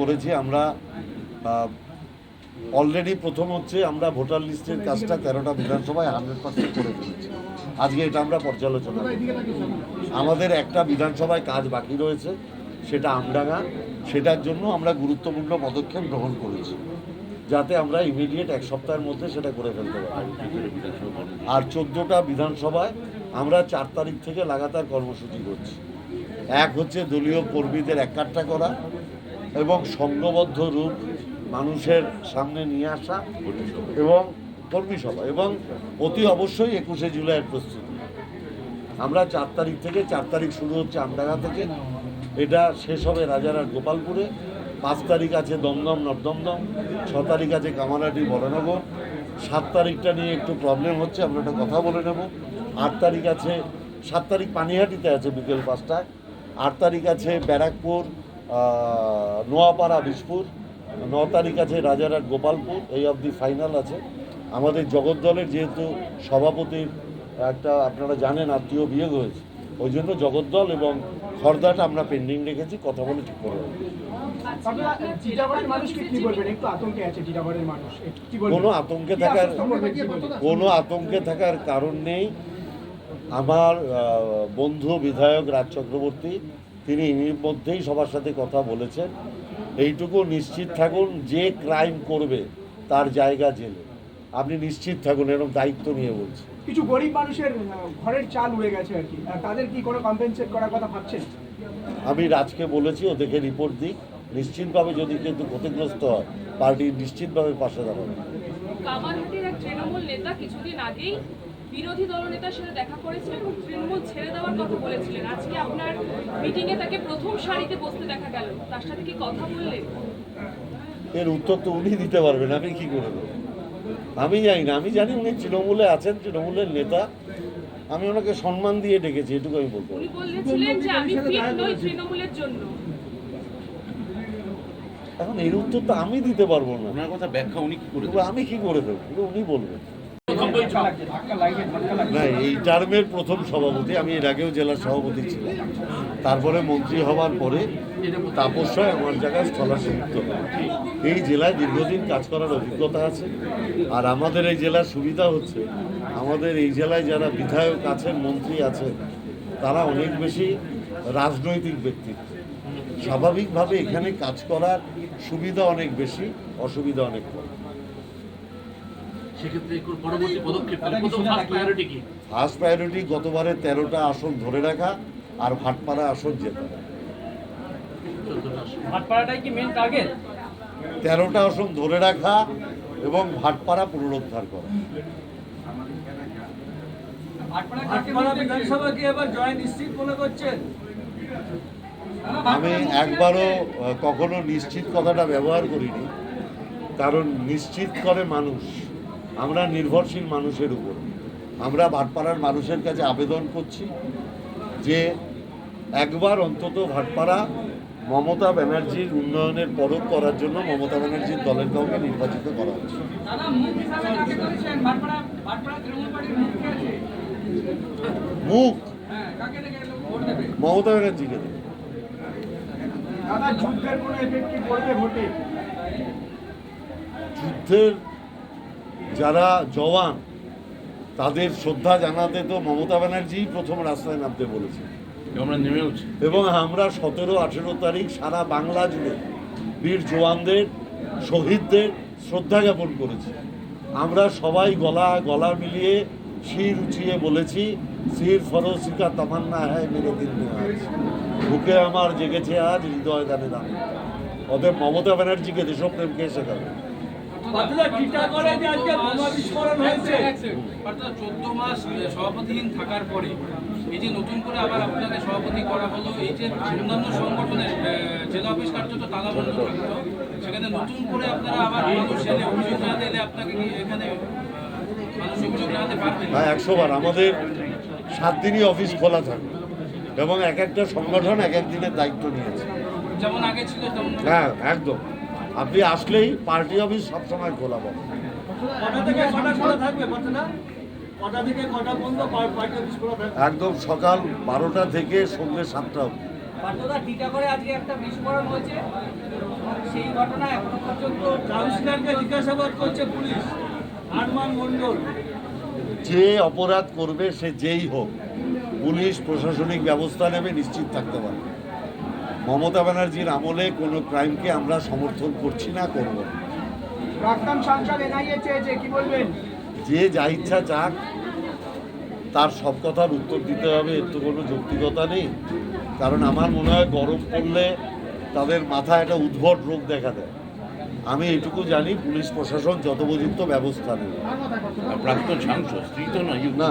করেছি আমরা অলরেডি প্রথম হচ্ছে আমরা ভোটার লিস্টের কাজটা তেরোটা বিধানসভায় হান্ড্রেড পার্সেন্ট করে ফেলেছি। আজকে এটা আমরা পর্যালোচনা। আমাদের একটা বিধানসভায় কাজ বাকি রয়েছে সেটা আমডাঙ্গা। সেটার জন্য আমরা গুরুত্বপূর্ণ পদক্ষেপ গ্রহণ করেছি যাতে আমরা ইমিডিয়েট এক সপ্তাহের মধ্যে সেটা করে ফেলতে পারি। আর চোদ্দোটা বিধানসভায় আমরা চার তারিখ থেকে লাগাতার কর্মসূচি করছি। এক হচ্ছে দলীয় কর্মীদের একাট্টা করা এবং সংঘবদ্ধ রূপ মানুষের সামনে নিয়ে আসা এবং কর্মী সভা এবং অতি অবশ্যই একুশে জুলাইয়ের প্রস্তুতি। আমরা চার তারিখ থেকে, চার তারিখ শুরু হচ্ছে আমডাঙ্গা থেকে। এটা শেষ হবে রাজারার গোপালপুরে। পাঁচ তারিখ আছে দমদম, নর্দমদম। ছ তারিখ আছে কামারহাটি, বড়নগর। সাত তারিখটা নিয়ে একটু প্রবলেম হচ্ছে, আমরা একটা কথা বলে নেব। আট তারিখ আছে, সাত তারিখ পানিহাটিতে আছে বিকেল পাঁচটায়। আট তারিখ আছে ব্যারাকপুর নোয়াপাড়া বিশপুর ন তারিখ আছে রাজারহাট গোপালপুর এই অবধি ফাইনাল আছে। আমাদের জগদ্দলের যেহেতু সভাপতির একটা আপনারা জানেন আত্মীয় বিয়োগ হয়েছে ওই জন্য জগদ্দল এবং খর্দাটা আমরা পেন্ডিং রেখেছি কথা বলে ঠিক করে কোনো আতঙ্কে থাকার? কোনো আতঙ্কে থাকার কারণ নেই। আমার বন্ধু বিধায়ক রাজ চক্রবর্তী তিনি এর মধ্যেই সবার সাথে কথা বলেছেন। এইটুকু নিশ্চিত থাকুন যে ক্রাইম করবে তার জায়গা জেলে। আপনি নিশ্চিত থাকুন এরকম দায়িত্ব নিয়ে বলছি। কিছু গরিব মানুষের ঘরের চাল উড়ে গেছে আর কি। তাদের কি কোনো কম্পেনসেট করার কথা ভাবছেন? আমি রাজকে বলেছি ও দেখে রিপোর্ট দিক। নিশ্চিতভাবে যদি কিন্তু ক্ষতিগ্রস্ত হয় পার্টি নিশ্চিতভাবে পাশে দাঁড়াবে। এক তৃণমূল নেতা কিছুদিন আগেই বিরোধী দলনেতার সাথে দেখা করেছিলেন এবং তৃণমূল ছেড়ে দেওয়ার কথা বলেছিলেন। আজকে আপনার মিটিংয়ে তাকে প্রথম সারিতে বসতে দেখা গেল। তার সাথে কি কথা বললেন? এর উত্তর তো উনি দিতে পারবেন আমি কি করে দেবো আমি জানি না আমি জানি উনি তৃণমূলে আছেন তৃণমূলের নেতা। আমি ওনাকে সম্মান দিয়ে ডেকেছি এটুকু আমি বলতে পারি উনি বলেছিলেন যে আমি ফিট নই তৃণমূলের জন্য। এখন এর উত্তর তো আমি দিতে পারব না। ওনার কথা ব্যাখ্যা উনি কি করে আমি কি করে দেবো? উনি বলবেন। না, এই টার্মের প্রথম সভাপতি, আমি এর আগেও জেলার সভাপতি ছিলাম। তারপরে মন্ত্রী হওয়ার পরে তাপস রায় আমার জায়গায় হয়। এই জেলায় দীর্ঘদিন কাজ করার অভিজ্ঞতা আছে। আর আমাদের এই জেলার সুবিধা হচ্ছে, আমাদের এই জেলায় যারা বিধায়ক আছেন, মন্ত্রী আছেন, তারা অনেক বেশি রাজনৈতিক ব্যক্তিত্ব। স্বাভাবিকভাবে এখানে কাজ করার সুবিধা অনেক বেশি, অসুবিধা অনেক কম। সেক্ষেত্রে একটু পরবর্তী পদক্ষেপ ফার্স্ট প্রায়োরিটি কি? ফার্স্ট প্রায়োরিটি গতবারে তেরোটা আসন ধরে রাখা আর ভাটপাড়া আসন জেতা ভাটপাড়াটাই কি মেন টার্গেট তেরোটা আসন ধরে রাখা এবং ভাটপাড়া পুনরুদ্ধার করা। আমি একবারও কখনো নিশ্চিত কথাটা ব্যবহার করিনি কারণ নিশ্চিত করে মানুষ। আমরা নির্ভরশীল মানুষের উপর। আমরা ভাটপাড়ার মানুষের কাছে আবেদন করছি যে একবার অন্তত ভাটপাড়া মমতা ব্যানার্জির উন্নয়নের পরখ করার জন্য মমতা ব্যানার্জির দলের কাউকে নির্বাচিত করা হচ্ছে। মুখ হ্যাঁ মমতা ব্যানার্জিকে দেবে। যুদ্ধের কোনো এফেক্ট কি পড়বে ভোটে যুদ্ধের যারা জওয়ান তাদের শ্রদ্ধা জানাতে তো মমতা ব্যানার্জি প্রথম রাস্তায় নামতে বলেছে। আমরা নেমেওছি এবং আমরা সতেরো আঠেরো তারিখ সারা বাংলা জুড়ে বীর জওয়ানদের শহীদদের শ্রদ্ধা জ্ঞাপন করেছি। আমরা সবাই গলা গলা মিলিয়ে শির উঁচিয়ে বলেছি শির ফরসিকা তামান্না হ্যায় মেরে দিন বুকে আমার জেগেছে আজ হৃদয় দানে দানে অতএব মমতা ব্যানার্জিকে দেশপ্রেমকে শেখাবে। চোদ্দ মাস সভাপতিহীন থাকার পরে এই যে নতুন করে আবার আপনাকে সভাপতি করা হলো এই যে অন্যান্য সংগঠনের জেলা অফিস কার্যত তালা বন্ধ থাকতো সেখানে নতুন করে আপনারা আবার এলে অভিযোগ জানাতে এলে আপনাকে এখানে হ্যাঁ একশো বার আমাদের সাত দিনই অফিস খোলা থাকবে এবং এক একটা সংগঠন এক এক দিনের দায়িত্ব নিয়েছে। যেমন আগে ছিল হ্যাঁ একদম। আপনি আসলেই পার্টি অফিস সবসময় খোলা পাবেন একদম সকাল বারোটা থেকে সন্ধ্যে সাতটা অবধি। যে অপরাধ করবে সে যেই হোক পুলিশ প্রশাসনিক ব্যবস্থা নেবে নিশ্চিত থাকতে পারে মমতা ব্যানার্জির আমলে কোনো ক্রাইমকে আমরা সমর্থন করছি না করব যে যা ইচ্ছা চাক তার সব কথার উত্তর দিতে হবে এর তো কোনো যৌক্তিকতা নেই। কারণ আমার মনে হয় গরম পড়লে তাদের মাথায় একটা উদ্ভট রোগ দেখা দেয়। আমি এটুকু জানি পুলিশ প্রশাসন যথোপযুক্ত ব্যবস্থা নেবে। প্রাক্তন সাংসদ স্ত্রী তো নয় না